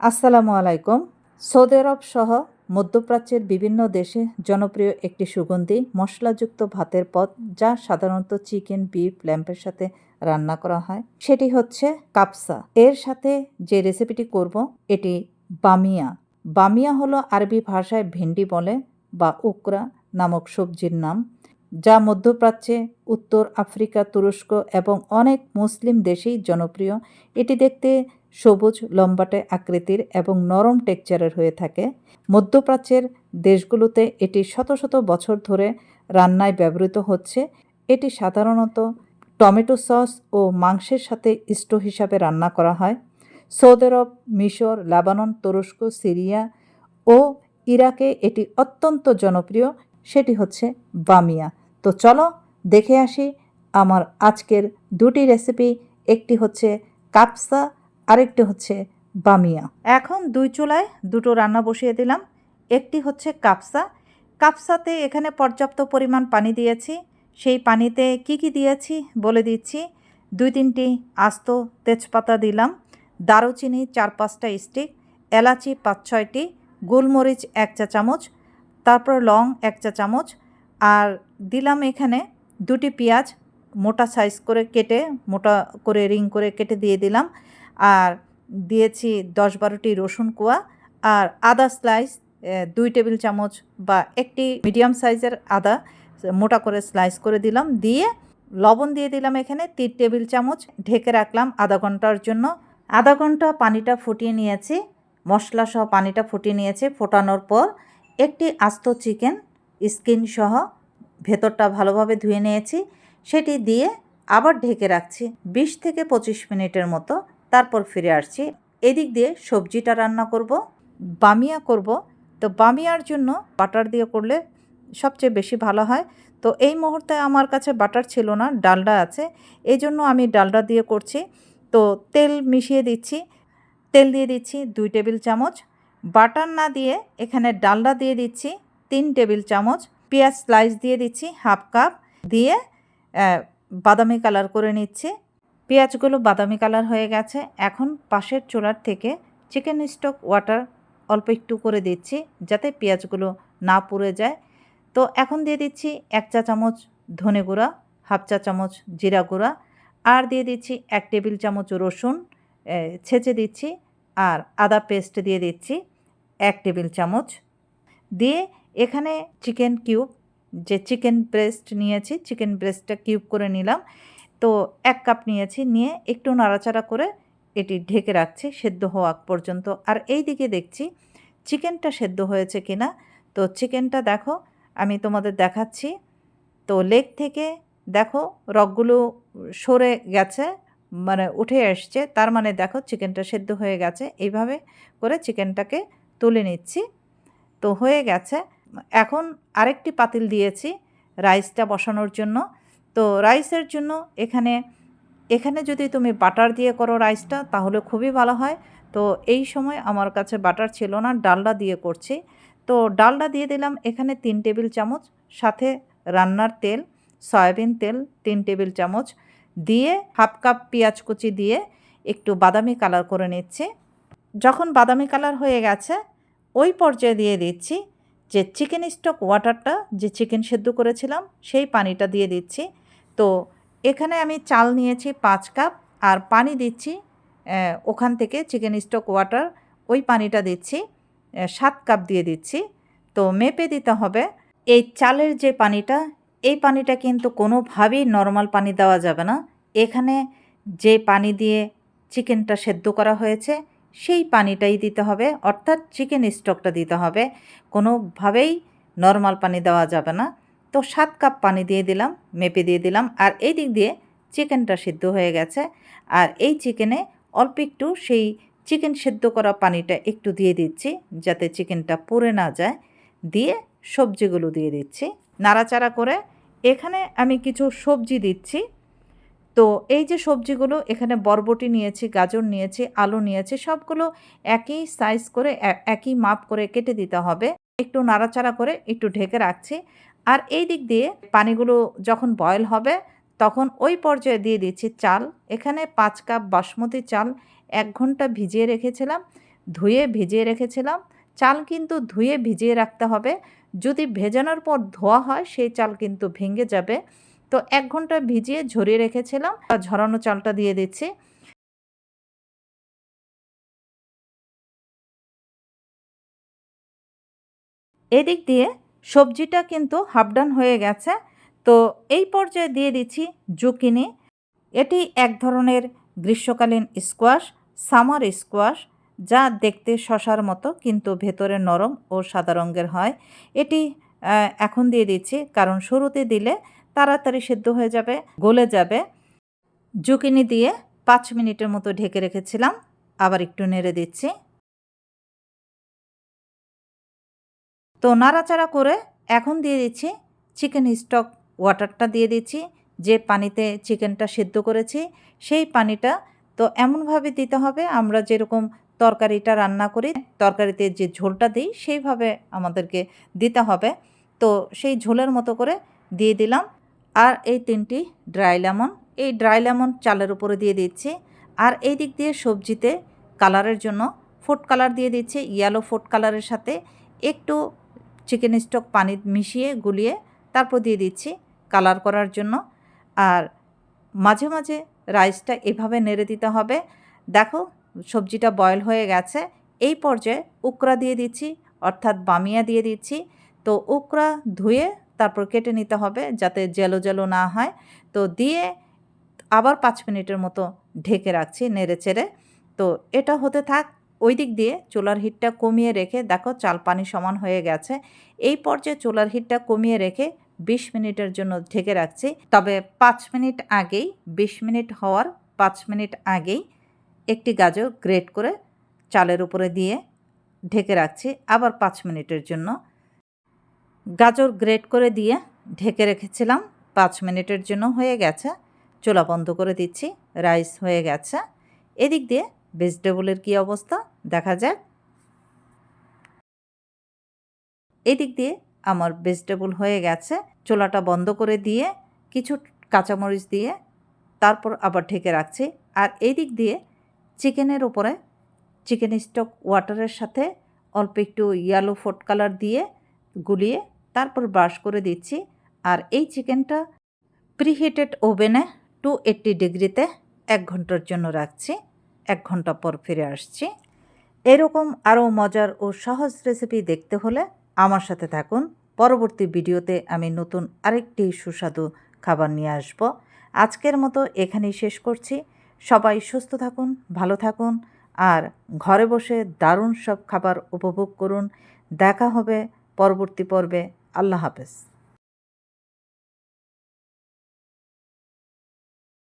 আসসালামু আলাইকুম। সৌদি আরব সহ মধ্যপ্রাচ্যের বিভিন্ন দেশে জনপ্রিয় একটি সুগন্ধি মশলাযুক্ত ভাতের পদ যা সাধারণত চিকেন, বিফ, ল্যাম্পের সাথে রান্না করা হয়। সেটি হচ্ছে কাপসা। এর সাথে যে রেসিপিটি করব, এটি বামিয়া। বামিয়া হলো আরবি ভাষায় ভেন্ডি বলে বা উকরা নামক সবজির নাম, যা মধ্যপ্রাচ্যে, উত্তর আফ্রিকা, তুরস্ক এবং অনেক মুসলিম দেশেই জনপ্রিয়। এটি দেখতে সবুজ, লম্বাটে আকৃতির এবং নরম টেক্সচারের হয়ে থাকে। মধ্যপ্রাচ্যের দেশগুলোতে এটি শত শত বছর ধরে রান্নায় ব্যবহৃত হচ্ছে। এটি সাধারণত টমেটো সস ও মাংসের সাথে স্টো হিসাবে রান্না করা হয়। সৌদি আরব, মিশর, লেবানন, তুরস্ক, সিরিয়া ও ইরাকে এটি অত্যন্ত জনপ্রিয়। সেটি হচ্ছে বামিয়া। তো চলো দেখে আসি আমার আজকের দুটি রেসিপি একটি হচ্ছে কাপসা আরেকটি হচ্ছে বামিয়া। এখন দুই চুলায় দুটো রান্না বসিয়ে দিলাম। একটি হচ্ছে কাপসা। কাপসাতে এখানে পর্যাপ্ত পরিমাণ পানি দিয়েছি। সেই পানিতে কি কি দিয়েছি বলে দিচ্ছি। দুই তিনটি আস্ত তেজপাতা দিলাম। দারুচিনি চার পাঁচটা স্টিক, এলাচি পাঁচ ছয়টি, গোলমরিচ এক চা চামচ, তারপর লং এক চা চামচ, আর দিলাম এখানে দুটি পেঁয়াজ, মোটা সাইজ করে কেটে, মোটা করে রিং করে কেটে দিয়ে দিলাম। আর দিয়েছি দশ বারোটি রসুন কোয়া আর আদা স্লাইস দুই টেবিল চামচ বা একটি মিডিয়াম সাইজের আদা, মোটা করে স্লাইস করে দিলাম। দিয়ে লবণ দিয়ে দিলাম এখানে তিন টেবিল চামচ, ঢেকে রাখলাম আধা ঘণ্টার জন্য। আধা ঘণ্টা পানিটা ফুটিয়ে নিয়েছি, মশলা সহ পানিটা ফুটিয়ে নিয়েছি ফোটানোর পর একটি আস্ত চিকেন স্কিন সহ ভেতরটা ভালোভাবে ধুয়ে নিয়েছি। সেটি দিয়ে আবার ঢেকে রাখছি বিশ থেকে পঁচিশ মিনিটের মতো। তারপর ফিরে আসছি। এদিক দিয়ে সবজিটা রান্না করব, বামিয়া করব। তো বামিয়ার জন্য বাটার দিয়ে করলে সবচেয়ে বেশি ভালো হয়। তো এই মুহূর্তে আমার কাছে বাটার ছিল না, ডালডা আছে। এই জন্য আমি ডালডা দিয়ে করছি। তো তেল মিশিয়ে দিচ্ছি, তেল দিয়ে দিচ্ছি দুই টেবিল চামচ। বাটার না দিয়ে এখানে ডালডা দিয়ে দিচ্ছি তিন টেবিল চামচ। পেঁয়াজ স্লাইস দিয়ে দিচ্ছি হাফ কাপ। দিয়ে বাদামি কালার করে নিচ্ছি। পেঁয়াজগুলো বাদামি কালার হয়ে গেছে। এখন পাশের চোলার থেকে চিকেন স্টক ওয়াটার অল্প একটু করে দিচ্ছি যাতে পেঁয়াজগুলো না পুড়ে যায়। তো এখন দিয়ে দিচ্ছি এক চা চামচ ধনে গুঁড়া, হাফ চা চামচ জিরা গুঁড়া আর দিয়ে দিচ্ছি এক টেবিল চামচ রসুন ছেঁচে দিচ্ছি আর আদা পেস্ট দিয়ে দিচ্ছি এক টেবিল চামচ। দিয়ে এখানে চিকেন কিউব যে চিকেন ব্রেস্ট নিয়েছি চিকেন ব্রেস্টটা কিউব করে নিলাম। তো এক কাপ নিয়েছি, নিয়ে একটু নাড়াচাড়া করে এটি ঢেকে রাখছি সেদ্ধ হওয়া পর্যন্ত। আর এই দিকে দেখছি চিকেনটা সেদ্ধ হয়েছে কিনা। তো চিকেনটা দেখো, আমি তোমাদের দেখাচ্ছি। তো লেগ থেকে দেখো রগগুলো সরে গেছে মানে উঠে এসছে। তার মানে দেখো চিকেনটা সেদ্ধ হয়ে গেছে। এইভাবে করে চিকেনটাকে তুলে নিচ্ছি। তো হয়ে গেছে। এখন আরেকটি পাতিল দিয়েছি রাইসটা বসানোর জন্য। তো রাইসের জন্য এখানে এখানে যদি তুমি বাটার দিয়ে করো রাইসটা, তাহলে খুবই ভালো হয়। তো এই সময় আমার কাছে বাটার ছিল না, ডালডা দিয়ে করছি। তো ডালডা দিয়ে দিলাম এখানে তিন টেবিল চামচ, সাথে রান্নার তেল, সয়াবিন তেল তিন টেবিল চামচ, দিয়ে হাফ কাপ পেঁয়াজ কুচি দিয়ে একটু বাদামি কালার করে নিচ্ছি। যখন বাদামি কালার হয়ে গেছে, ওই পর্যায়ে দিয়ে দিচ্ছি যে চিকেন স্টক ওয়াটারটা, যে চিকেন সেদ্ধ করেছিলাম, সেই পানিটা দিয়ে দিচ্ছি। তো এখানে আমি চাল নিয়েছি পাঁচ কাপ আর পানি দিচ্ছি ওখান থেকে চিকেন স্টক ওয়াটার, ওই পানিটা দিচ্ছি সাত কাপ দিয়ে দিচ্ছি। তো মেপে দিতে হবে, এই চালের যে পানিটা, এই পানিটা কিন্তু কোনোভাবেই নর্মাল পানি দেওয়া যাবে না। এখানে যে পানি দিয়ে চিকেনটা সেদ্ধ করা হয়েছে, সেই পানিটাই দিতে হবে, অর্থাৎ চিকেন স্টকটা দিতে হবে। কোনোভাবেই নর্মাল পানি দেওয়া যাবে না। তো সাত কাপ পানি দিয়ে দিলাম, মেপে দিয়ে দিলাম আর এই দিক দিয়ে চিকেনটা সিদ্ধ হয়ে গেছে। আর এই চিকেনে অল্প একটু সেই চিকেন সেদ্ধ করা পানিটা একটু দিয়ে দিচ্ছি যাতে চিকেনটা পুড়ে না যায়। দিয়ে সবজিগুলো দিয়ে দিচ্ছি নাড়াচাড়া করে। এখানে আমি কিছু সবজি দিচ্ছি। তো এই যে সবজিগুলো, এখানে বরবটি নিয়েছি, গাজর নিয়েছি, আলু নিয়েছি, সবগুলো একই সাইজ করে একই মাপ করে কেটে দিতে হবে। একটু নাড়াচাড়া করে একটু ঢেকে রাখছি। আর এই দিক দিয়ে পানিগুলো যখন বয়ল হবে, তখন ওই পর্যায়ে দিয়ে দিচ্ছি চাল। এখানে পাঁচ কাপ বাসমতি চাল এক ঘণ্টা ভিজিয়ে রেখেছিলাম, ধুয়ে ভিজিয়ে রেখেছিলাম। চাল কিন্তু ধুয়ে ভিজিয়ে রাখতে হবে। যদি ভেজানোর পর ধোয়া হয়, সেই চাল কিন্তু ভেঙে যাবে। তো এক ঘণ্টা ভিজিয়ে ঝরিয়ে রেখেছিলাম ঝরানো চালটা দিয়ে দিচ্ছি। এদিক দিয়ে সবজিটা কিন্তু হাফডান হয়ে গেছে। তো এই পর্যায়ে দিয়ে দিচ্ছি জুকিনি। এটি এক ধরনের গ্রীষ্মকালীন স্কোয়াশ সামার স্কোয়াশ যা দেখতে শশার মতো কিন্তু ভেতরে নরম ও সাদা রঙের হয়। এটি এখন দিয়ে দিচ্ছি কারণ শুরুতে দিলে তাড়াতাড়ি সেদ্ধ হয়ে যাবে, গলে যাবে। জুকিনি দিয়ে পাঁচ মিনিটের মতো ঢেকে রেখেছিলাম, আবার একটু নেড়ে দিচ্ছি। তো নাড়াচাড়া করে এখন দিয়ে দিচ্ছি চিকেন স্টক ওয়াটারটা দিয়ে দিচ্ছি। যে পানিতে চিকেনটা সেদ্ধ করেছি, সেই পানিটা তো এমনভাবে দিতে হবে আমরা যেরকম তরকারিটা রান্না করি, তরকারিতে যে ঝোলটা দিই সেইভাবে আমাদেরকে দিতে হবে। তো সেই ঝোলের মতো করে দিয়ে দিলাম। আর এই তিনটি ড্রাই লেমন এই ড্রাই লেমন চালের উপরে দিয়ে দিচ্ছি। আর এই দিক দিয়ে সবজিতে কালারের জন্য ফুড কালার দিয়ে দিচ্ছি ইয়েলো ফুড কালারের সাথে একটু চিকেন স্টক পানি মিশিয়ে, গুলিয়ে তারপর দিয়ে দিচ্ছি কালার করার জন্য। আর মাঝে মাঝে রাইসটা এভাবে নেড়ে দিতে হবে। দেখো, সবজিটা বয়েল হয়ে গেছে। এই পর্যায়ে উকরা দিয়ে দিচ্ছি, অর্থাৎ বামিয়া দিয়ে দিচ্ছি। তো উকরা ধুয়ে তারপর কেটে নিতে হবে যাতে জেলো জেলো না হয়। তো দিয়ে আবার পাঁচ মিনিটের মতো ঢেকে রাখছি নেড়ে চেড়ে। তো এটা হতে থাক ওই দিক দিয়ে চুলার হিটটা কমিয়ে রেখে দেখো চাল পানি সমান হয়ে গেছে। এই পর্যায়ে চুলার হিটটা কমিয়ে রেখে বিশ মিনিটের জন্য ঢেকে রাখছি। তবে পাঁচ মিনিট আগেই, বিশ মিনিট হওয়ার পাঁচ মিনিট আগেই একটি গাজর গ্রেট করে চালের উপরে দিয়ে ঢেকে রাখছি। আবার পাঁচ মিনিটের জন্য গাজর গ্রেট করে দিয়ে ঢেকে রেখেছিলাম। পাঁচ মিনিটের জন্য হয়ে গেছে। চুলা বন্ধ করে দিচ্ছি। রাইস হয়ে গেছে। এদিক দিয়ে ভেজিটেবলের কী অবস্থা? দেখা যাক। এদিক দিয়ে আমার ভেজিটেবল হয়ে গেছে। চোলাটা বন্ধ করে দিয়ে কিছু কাঁচামরিচ দিয়ে তারপর আবার ঢেকে রাখছি। আর এই দিক দিয়ে চিকেনের উপরে চিকেন স্টক ওয়াটারের সাথে অল্প একটু ইয়েলো ফুড কালার দিয়ে গুলিয়ে তারপর ব্রাশ করে দিচ্ছি। আর এই চিকেনটা প্রিহিটেড ওভেনে টু এইট্টি ডিগ্রিতে এক ঘণ্টার জন্য রাখছি। এক ঘণ্টা পর ফিরে আসছি। এরকম আরও মজার ও সহজ রেসিপি দেখতে হলে আমার সাথে থাকুন। পরবর্তী ভিডিওতে আমি নতুন আরেকটি সুস্বাদু খাবার নিয়ে আসব। আজকের মতো এখানেই শেষ করছি। সবাই সুস্থ থাকুন, ভালো থাকুন আর ঘরে বসে দারুণ সব খাবার উপভোগ করুন। দেখা হবে পরবর্তী পর্বে। আল্লাহ হাফেজ।